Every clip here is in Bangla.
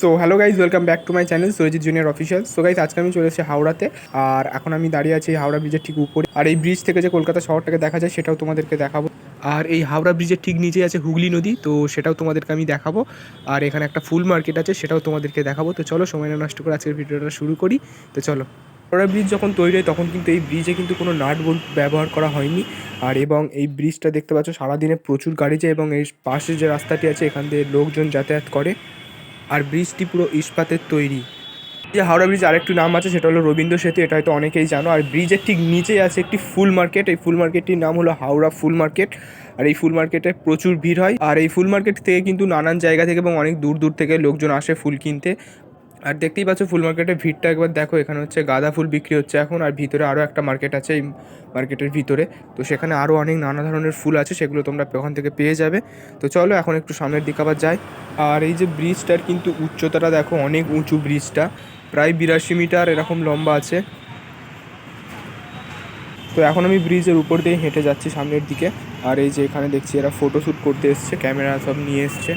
So hello guys welcome back to my channel Saijit junior official so guys আজকে আমি চলে এসেছি হাওড়াতে, আর এখন আমি দাঁড়িয়ে আছি হাওড়া ব্রিজের ঠিক উপরে। আর এই ব্রিজ থেকে যে কলকাতা শহরটাকে দেখা যায়, সেটাও তোমাদেরকে দেখাবো। আর এই হাওড়া ব্রিজের ঠিক নিচেই আছে হুগলি নদী, তো সেটাও তোমাদেরকে আমি দেখাবো। আর এখানে একটা ফুল মার্কেট আছে, সেটাও তোমাদেরকে দেখাবো। তো চলো, সময় না নষ্ট করে আজকের ভিডিওটা শুরু করি। তো চলো। হাওড়া ব্রিজ যখন তৈরি হয়, তখন কিন্তু এই ব্রিজে কিন্তু কোনো নাট বোল্ট ব্যবহার করা হয়নি। আর এবং এই ব্রিজটা দেখতে পাচ্ছ, সারাদিনে প্রচুর গাড়ি যায় এবং এই পাশে যে রাস্তাটি আছে, এখান দিয়ে লোকজন যাতায়াত করে। আর ব্রিজটি পুরো ইস্পাতের তৈরি। যে হাওড়া ব্রিজ আরেকটু নাম আছে, সেটা হলো রবীন্দ্র সেতু, এটা হয়তো অনেকেই জানো। আর ব্রিজের ঠিক নিচেই আছে একটি ফুল মার্কেট। এই ফুল মার্কেটটির নাম হলো হাওড়া ফুল মার্কেট। আর এই ফুল মার্কেটে প্রচুর ভিড় হয়। আর এই ফুল মার্কেট থেকে কিন্তু নানান জায়গা থেকে এবং অনেক দূর দূর থেকে লোকজন আসে ফুল কিনতে। আর দেখতেই পাচ্ছ ফুল মার্কেটের ভিড়টা একবার দেখো, এখানে হচ্ছে গাঁদা ফুল বিক্রি হচ্ছে এখন, আর ভিতরে আরও একটা মার্কেট আছে এই মার্কেটের ভিতরে। তো সেখানে আরও অনেক নানা ধরনের ফুল আছে, সেগুলো তোমরা ওখান থেকে পেয়ে যাবে। তো চলো এখন একটু সামনের দিকে আবার যাই। আর এই যে ব্রিজটার কিন্তু উচ্চতাটা দেখো, অনেক উঁচু ব্রিজটা, প্রায় বিরাশি মিটার এরকম লম্বা আছে। তো এখন আমি ব্রিজের উপর দিয়ে হেঁটে যাচ্ছি সামনের দিকে। আর এই যে এখানে দেখছি এরা ফটো শ্যুট করতে এসছে, ক্যামেরা সব নিয়ে এসছে।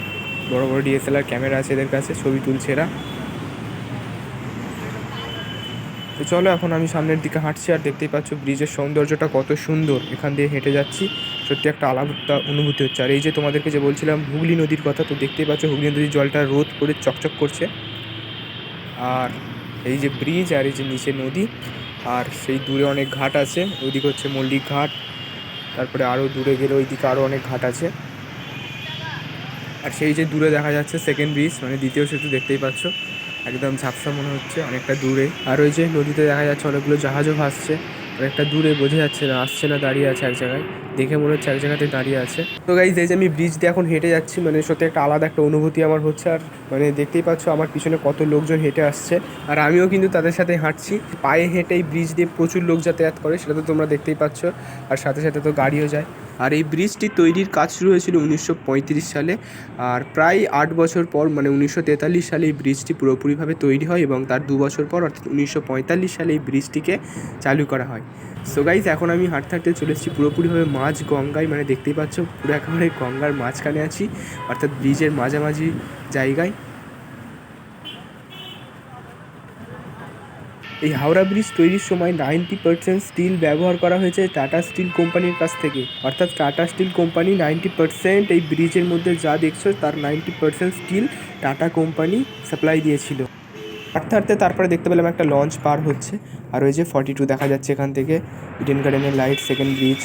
বড় বড় ডিএসএলআর ক্যামেরা আছে এদের কাছে, ছবি তুলছে এরা। তো চলো এখন আমি সামনের দিকে হাঁটছি আর দেখতেই পাচ্ছ ব্রিজের সৌন্দর্যটা কত সুন্দর। এখান দিয়ে হেঁটে যাচ্ছি। সত্যি একটা আলাদা অনুভূতি হচ্ছে। আর এই যে তোমাদেরকে যে বলছিলাম হুগলি নদীর কথা, তো দেখতেই পাচ্ছ হুগলি নদীর জলটা রোদ করে চকচক করছে। আর এই যে ব্রিজ আর এই যে নিচে নদী, আর সেই দূরে অনেক ঘাট আছে। ওইদিকে হচ্ছে মল্লিক ঘাট, তারপরে আরও দূরে গেলে ওইদিকে আরও অনেক ঘাট আছে। আর সেই যে দূরে দেখা যাচ্ছে সেকেন্ড ব্রিজ মানে দ্বিতীয় সেতু দেখতেই পাচ্ছ। একদম ঝাপসা মনে হচ্ছে, অনেকটা দূরে। আর ওই যে নদীতে দেখা যাচ্ছে অনেকগুলো জাহাজও ভাসছে, অনেকটা দূরে বোঝা যাচ্ছে না, আসছে না, দাঁড়িয়ে আছে এক জায়গায়। দেখে মনে হচ্ছে এক জায়গাতে দাঁড়িয়ে আছে। তো গাইজ এই যে আমি ব্রিজ দিয়ে এখন হেঁটে যাচ্ছি মানে সত্যি একটা আলাদা একটা অনুভূতি আমার হচ্ছে। আর মানে দেখতেই পাচ্ছ আমার পিছনে কত লোকজন হেঁটে আসছে। আর আমিও কিন্তু তাদের সাথে হাঁটছি। পায়ে হেঁটে এই ব্রিজ দিয়ে প্রচুর লোক যাতায়াত করে, সেটা তো তোমরা দেখতেই পাচ্ছ। আর সাথে সাথে তো গাড়িও যায়। আর এই ব্রিজটি তৈরির কাজ শুরু হয়েছিল উনিশশো পঁয়ত্রিশ সালে। আর প্রায় আট বছর পর মানে উনিশশো তেতাল্লিশ সালে এই ব্রিজটি পুরোপুরিভাবে তৈরি হয় এবং তার দু বছর পর, অর্থাৎ উনিশশো পঁয়তাল্লিশ সালে এই ব্রিজটিকে চালু করা হয়। সো গাইজ এখন আমি হাঁটতে হাঁটতে চলে পুরোপুরিভাবে মাঝ গঙ্গায়। মানে দেখতেই পাচ্ছ, পুরো একেবারে গঙ্গার মাঝখানে আছি, অর্থাৎ ব্রিজের মাঝামাঝি জায়গায়। এই হাওড়া ব্রিজ তৈরির সময় নাইনটি পার্সেন্ট স্টিল ব্যবহার করা হয়েছে টাটা স্টিল কোম্পানির কাছ থেকে। অর্থাৎ Tata steel company ninety percent এই ব্রিজের মধ্যে যা দেখছ তার ninety percent steel Tata company supply দিয়েছিল। হাঁটতে হাঁটতে তারপরে দেখতে পেলাম একটা লঞ্চ পার হচ্ছে। আর ওই যে ফর্টি টু দেখা যাচ্ছে এখান থেকে ইডেন গার্ডেনের লাইট সেকেন্ড ব্রিজ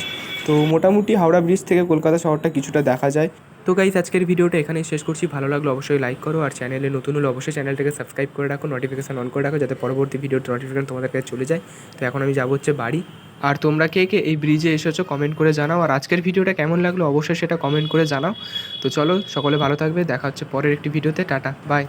তো মোটামুটি হাওড়া ব্রিজ থেকে কলকাতা শহরটা কিছুটা দেখা যায়। তো গাইজ আজকের ভিডিওটা এখানেই শেষ করছি। ভালো লাগল অবশ্যই লাইক করো। আর চ্যানেলে নতুন হলে অবশ্যই চ্যানেলটাকে সাবস্ক্রাইব করে রাখো নোটিফিকেশান অন করে রাখো, যাতে পরবর্তী ভিডিওর নোটিফিকেশান তোমাদের কাছে চলে যায়। তো এখন আমি যাব হচ্ছে বাড়ি। আর তোমরা কে কে এই ব্রিজে এসেছ কমেন্ট করে জানাও। আর আজকের ভিডিওটা কেমন লাগল অবশ্যই সেটা কমেন্ট করে জানাও। তো চলো, সকলে ভালো থাকবে। দেখা হচ্ছে পরের একটি ভিডিওতে টাটা বাই